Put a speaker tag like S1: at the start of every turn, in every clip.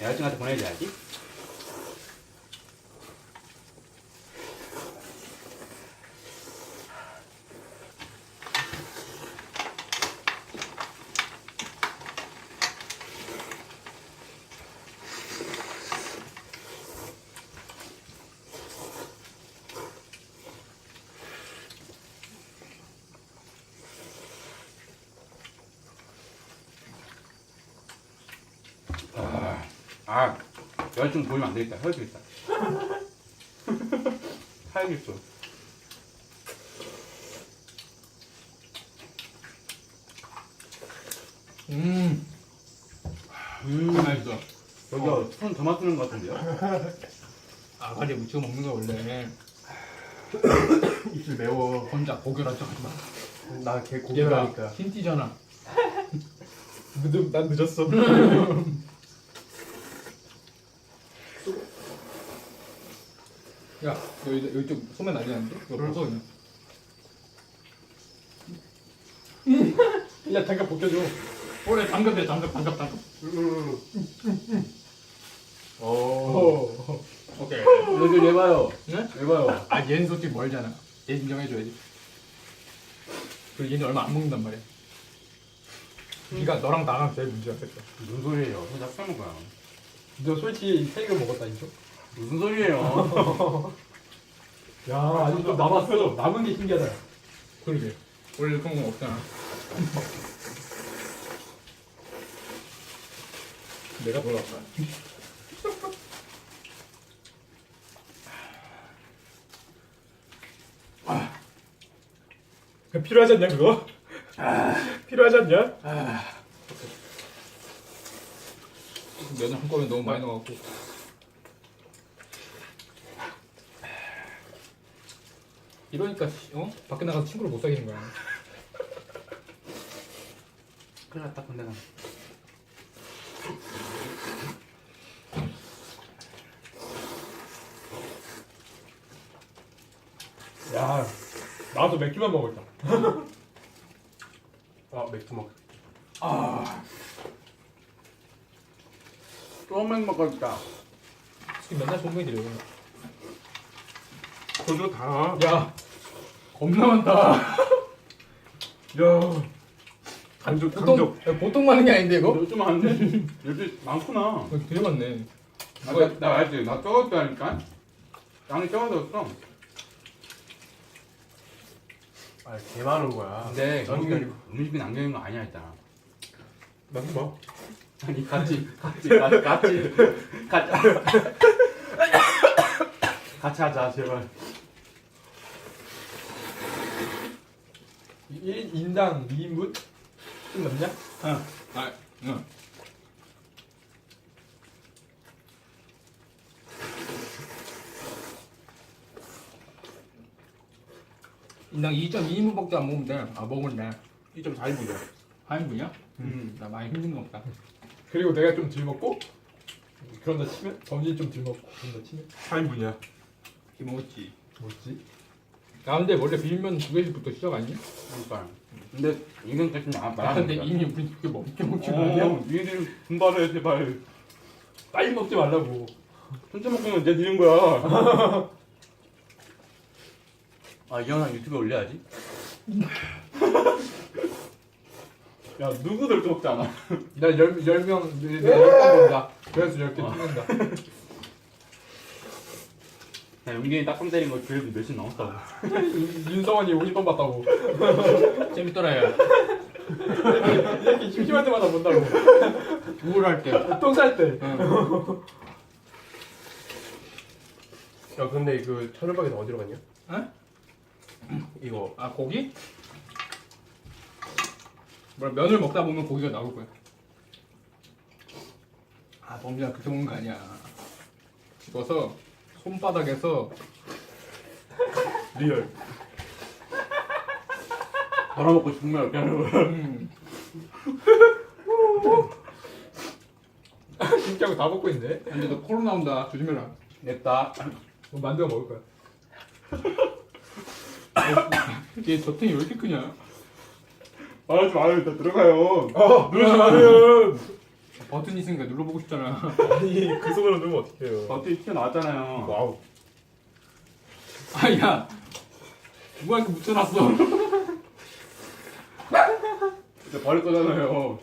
S1: 여자친구한테 보내줘야지. 아, 여자친구 보이면 안 되겠다. 헤어지겠다. 사야겠어.
S2: 음. 음, 맛있어.
S1: 여기가 손더 맞추는 것 같은데요?
S2: 아가리 무쳐 먹는 거 원래
S3: 입술 매워.
S2: 혼자 고결한 척 하지 마.
S3: 나걔
S2: 얘가
S3: 고기라니까.
S2: 흰 티잖아.
S3: 늦, 난 늦었어.
S2: 야, 여기 이쪽 소매 날리는데? 이거 벗어 그냥.
S3: 야 잠깐 벗겨줘.
S2: 올해 장갑이야 장갑 장갑 장갑.
S3: 오. 어.
S2: 오케이.
S1: 여기 왜 봐요?
S2: 네?
S1: 왜 봐요?
S2: 아 얘는 솔직히 멀잖아. 얘 인정해줘야지. 그리고 얘는 얼마 안 먹는단 말이야. 네가 너랑 나랑 제일 문제가 됐다.
S1: 무슨 소리예요? 혼자 술 먹어요.
S3: 너 솔직히 세이가 먹었다니까?
S1: 무슨 소리예요?
S3: 야 아직 좀 남았어. 남은 게 신기하다.
S2: 그러게. 원래 그런 거 없잖아. 내가 돌아왔다.
S3: 필요하지 않냐 그거? 필요하지 않냐?
S2: 면을 한꺼번에 너무 많이 넣어갖고. 이러니까 어? 밖에 나가서 친구를 못 사귀는 거야.
S1: 큰일 났다, 근데 난.
S3: 야 나도 맥주만 먹었다. 아 맥주 먹.
S1: 소맥 먹었다.
S2: 지금 맨날 소금이 들여.
S3: 그거 다.
S2: 야, 겁나 많다.
S3: 야. 간접
S2: 보통. 야, 보통 많은 게 아닌데 이거?
S1: 요즘 안 돼. 요즘 많구나.
S2: 어, 되게 많네.
S1: 아, 나, 나 알지? 나 적었다니까? 양이 적어졌어.
S3: 아 개 많은 거야.
S1: 근데
S3: 나는
S1: 음식이, 음식이 남겨있는 거 아니야, 일단.
S3: 나도 봐.
S1: 아니, 같이, 같이, 같이, 같이. 같이. 같이 하자, 제발.
S3: 1 인당 2인분? 좀 넘냐?
S2: 아, 응. 인당 2.2인분밖에 안 먹으면 돼. 아 먹으면 돼.
S3: 2.4인분이야.
S2: 하인분이야?
S1: 음.
S2: 나 많이 힘든 거 없다.
S3: 그리고 내가 좀 덜 먹고 그런다 치면 범진 좀덜 먹고 그런다 치면 4인분이야.
S2: 이 먹었지.
S3: 뭐지?
S2: 야 근데 원래 비빔면 두 개씩부터 시작 아니야?
S1: 그러니까. 근데 이건까지 나
S2: 아
S1: 말하는
S2: 근데
S1: 거야.
S2: 이미 우리 그게 먹게 먹지 않냐?
S1: 어, 니들 분발해, 제발.
S3: 빨리 먹지 말라고.
S1: 혼자 먹으면 이제 늦은 거야. 아, 이 영상 유튜브에 올려야지. 야, 누구들 또 먹지 않아?
S3: 나 열, 열 명, 내, 내 열번 본다. 그래서 열개
S1: 어.
S3: 찍는다.
S1: 야, 용gin이 딱밤 때린 거 조회수 몇십 넘었다고.
S3: 인- 인성원이 50번 봤다고.
S2: 재밌더라 야.
S3: 이렇게 심심할 때마다 본다고.
S2: 우울할 때.
S3: 똥쌀 때.
S2: 응.
S4: 야 근데 그 천을박에서 어디로 갔냐?
S2: 응?
S4: 이거
S2: 아 고기? 뭐야 면을 먹다 보면 고기가 나올 거야. 아 범죄가 그렇게 먹는 거 아니야. 집어서 손바닥에서
S4: 리얼
S1: 벌어먹고 정말 웃겨하는 거야.
S2: 음,
S3: 진짜고 다 먹고 있네.
S2: 근데 너 코로 나 온다 조심해라.
S1: 냈다.
S3: 뭐 만두가 먹을 거야.
S2: 얘 저탱이 왜 이렇게 크냐?
S1: 말하지 마요, 일단 들어가요.
S3: 어, 그러지 마세요.
S2: 버튼 있으니까 눌러보고 싶잖아.
S4: 아니 그 손으로 누면 어떡해요
S1: 어떻게 튀어나왔잖아요.
S4: 와우
S2: 아야 누가 이렇게 묻혀놨어?
S1: 이제 버릴 거잖아요.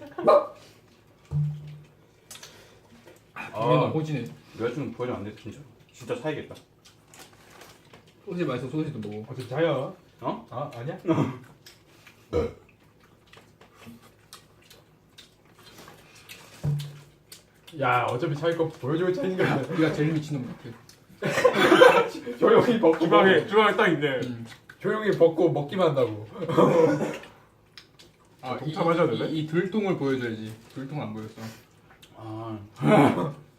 S1: 아,
S2: 호지네.
S1: 여자친구 보여주면 안 돼, 진짜. 진짜 사야겠다.
S2: 소시 맛있어 소시도 먹어.
S3: 어차피 자야.
S1: 어?
S3: 아 아니야? 야 어차피 자기 거 보여줄 테니까
S2: 네가 제일 미친놈 같아.
S3: 조용히 먹고
S4: 주방에 주방에 딱 있네
S2: 음.
S3: 조용히 먹고 먹기만 한다고.
S2: 아, 이,
S4: 마셔야
S2: 이,
S4: 되네?
S2: 이, 이 들통을 보여줘야지. 들통 안 보였어.
S1: 아,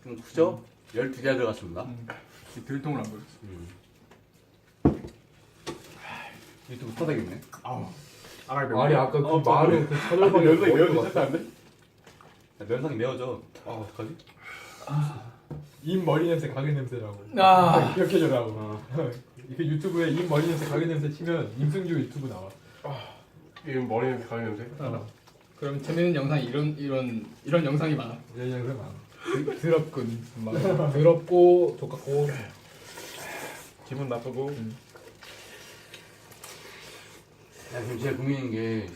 S1: 좀 크죠? 12개 들어갔습니다.
S2: 음. 이 들통을 안 보였어.
S1: 음. 유튜브 터다겠네.
S2: 아우.
S3: 아니 아까 그
S1: 어,
S3: 말은 그 갔어?
S1: 안 돼? 야, 면상이 매워져. 아, 어떡하지?
S3: 입 머리 냄새 가게 냄새라고.
S2: 아.
S3: 기억해줘라고.
S1: 어.
S3: 그 유튜브에 입 머리 냄새 가게 냄새 치면 임승주 유튜브 나와.
S4: 이 머리 냄새 가는 냄새
S2: 어. 그럼 재밌는 영상이 이런 이런 이런 영상이 많아.
S3: 이런 영상 많아.
S2: 드- 더럽군. 막 더럽고 족같고.
S4: 기분 나쁘고
S1: 야, 지금 제일 고민인 게,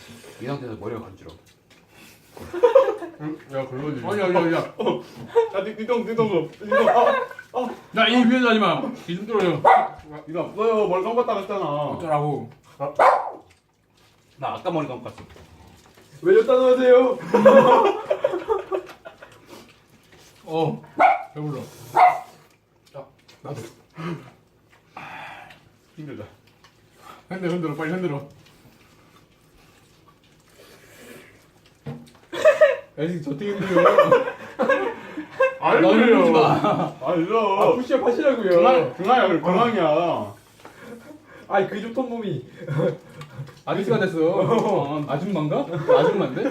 S1: 이 상태에서 머리가 간지러.
S4: 야 그러지
S2: 아니 아니 아니. 야,
S1: 야, 니, 니동, 니동, 니동. 아,
S2: 나이 위에서 하지 마. 기좀 들어요.
S1: 니가 없어요. 머리 감갔다 했잖아.
S2: 어쩌라고.
S1: 나 아까 머리 감갔어.
S3: 왜 여기다 놓으세요?
S2: 어. 배불러.
S1: 힘들다.
S2: 흔들어 흔들어 빨리 흔들어. 야 지금 저떻게 흔들어? 안너 흔들지
S1: 흘려.
S2: 마.
S1: 아,
S3: 아
S1: 흘러.
S3: 푸시업 하시라고요.
S1: 그래, 중앙이야.
S3: 아이 그 좋던 몸이.
S2: 아저씨가 됐어. 어, 아줌마인가? 아줌마인데?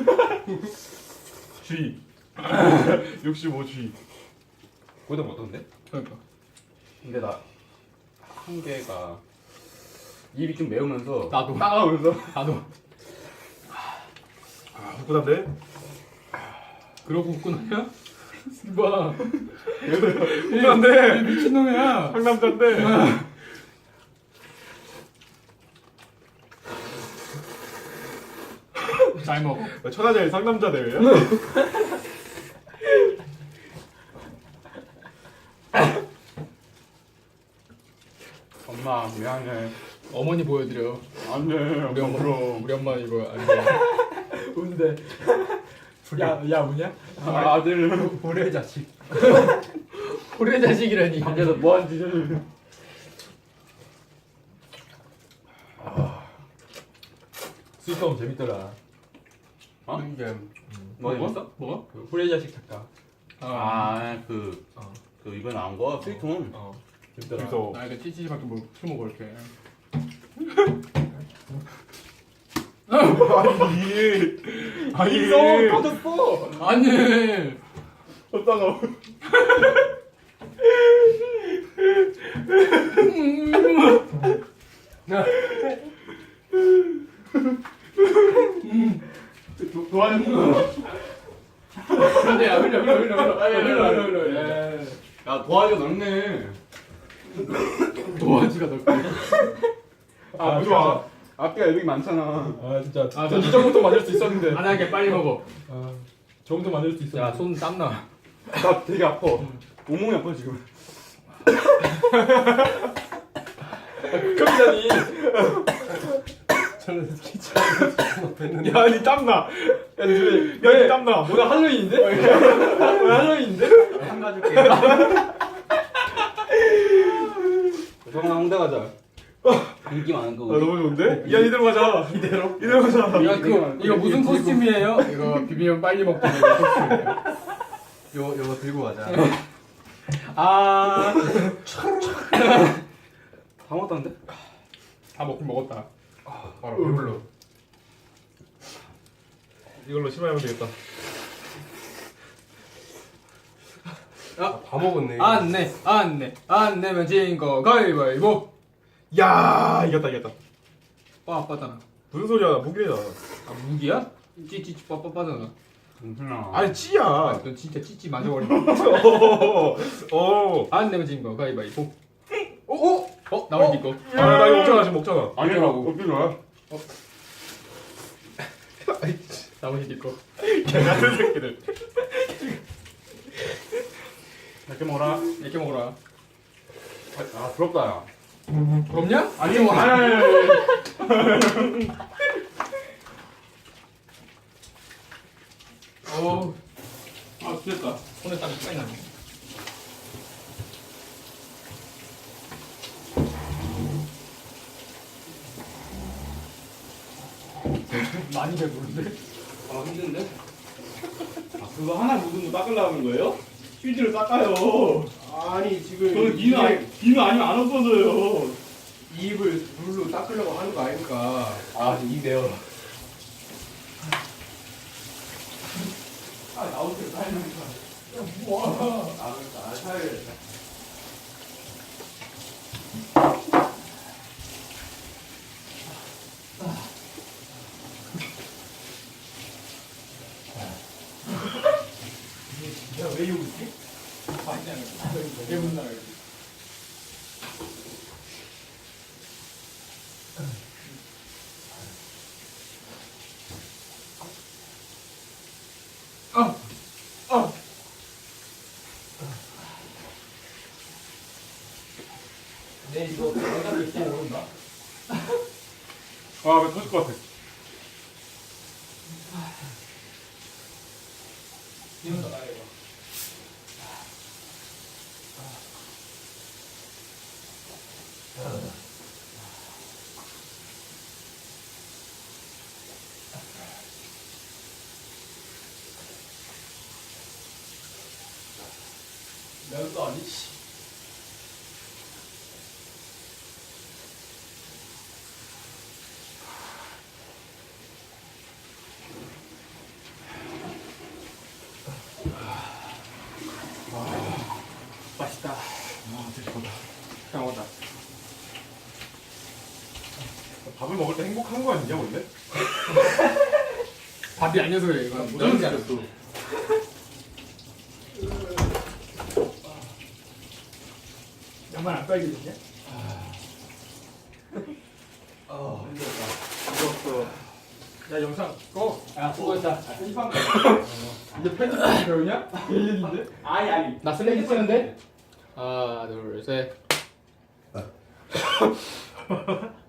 S4: G 65G
S1: 고등 어떤데?
S2: 그러니까.
S1: 근데 나, 한 개가, 입이 좀 매우면서,
S2: 나도.
S1: 따가우면서,
S2: 나도.
S4: 후쿠단데
S2: 그러고 웃고 나냐? 봐.
S4: 후쿠단데
S2: 미친놈이야.
S4: 상남자인데
S2: 잘 먹어.
S4: 천하제일 상남자 대회야?
S1: 엄마, 미안해.
S2: 어머니 보여드려.
S1: 안 돼.
S2: 우리 엄마. 우리 엄마 이거 안 돼.
S3: 운데. 야야 우냐?
S1: 아, 아들.
S3: 보내 자식.
S2: 우리 자식이라니.
S1: 밖에서 뭐하는 짓을.
S3: 스위트홈 재밌더라.
S1: 어? 뭐 했어?
S2: 뭐가?
S3: 그 후레 자식 작가.
S2: 아.
S1: 아, 그,
S3: 어.
S1: 그, 이번에 나온 거? 스위트홈.
S3: 어. 재밌더라.
S4: 그래서
S2: 나 이거 찌찌밖에 뭐술 먹어 이렇게.
S4: 아니 아니.
S3: 인성 터졌어.
S2: 아니.
S1: 어따가
S2: 아, 예, 예,
S1: 예. 도와지가 넓네.
S2: 도화지가 넓고
S3: 아,
S1: 무서워. 앞뒤가 여기 많잖아.
S3: 아 진짜.
S2: 아,
S3: 전이 정도 만들 수 있었는데.
S2: 안 하게 빨리 먹어.
S3: 아 정도 만들 수 있었는데.
S2: 야손 땀나.
S1: 나 되게 아파. 온몸이 아파, 지금.
S3: 극혐이잖니.
S4: 저는 키친
S3: 야니 땀나. 야 요즘에 야 땀나. 뭐야 할로윈인데? 뭐야 할로윈인데?
S1: 한가줄게. 정아 홍대 가자. 인기 많은 거.
S4: 아 너무 좋은데? 야 이대로 가자 이대로 이대로 가자
S2: 이거 그 이거 무슨 코스튬이에요? 이거 비비면 빨리 먹기.
S4: 요 요거 들고 가자
S2: 아.
S1: 다 먹었다는데?
S2: 다 먹긴 먹었다.
S4: 아 배불러 이걸로 심하면 되겠다
S2: 아.
S4: 다 먹었네
S2: 안 내, 안 내, 안 내면 진거 가위바위보.
S4: 야 이겼다 이겼다
S2: 빠 빠잖아.
S4: 무슨 소리야 무기래잖아
S2: 아 무기야? 찌찌찌 빠빠빠잖아.
S5: 정신아.
S4: 아니 찌야.
S2: 아, 넌 진짜 찌찌 맞아버린다.
S4: 오.
S2: 안 내면 진 거, 가위바위보. 오, 오! 어, 나머지 네 거.
S4: 아, 나 이거 먹잖아 지금 먹잖아.
S5: 아니라고. 어떻게?
S2: 나머지 네 거.
S4: 개같은 새끼들.
S5: 이렇게 먹어라.
S2: 이렇게 먹어라.
S5: 아 부럽다 야.
S2: 부럽냐?
S5: 아니 뭐 아니 아니. 아니.
S2: 어,
S5: 아 됐다.
S2: 손에 땀이 많이 나네. 많이 배부른데?
S1: 아 힘든데? 아 그거 하나 묻은 거 닦으려는 거예요? 휴지로 닦아요.
S4: 아니 지금
S1: 저는 비누 아니 비누 아니면 안 없어져요.
S4: 입을 물로 닦으려고 하는 거 아닙니까?
S1: 아 이네요. 아 나올 때 살면서. 아 그러니까 아 사야겠다.
S2: 야왜 여기 있지? 많이 나네. 되게 못 나가요. 아.
S5: 아왜 터질 것 같아.
S2: 이런 거 나요.
S1: 면도 아니지.
S2: 맛있다.
S5: 아 드시겠다.
S2: 잘 먹었다.
S4: 밥을 먹을 때 행복한 거 아니냐 원래?
S2: 밥이 아니어서 그래 이건.
S1: 무슨 줄 알았어.
S2: 양말 안 빨개졌냐?
S1: 아 힘들다.
S2: 이거 야 영상 꺼.
S1: 야 수고했다. 아 편집한 거.
S2: 이제 편집하기 배우냐? 개인인데?
S1: 아니 아니.
S2: 나 슬레이트 쓰는데? 하나 둘 셋.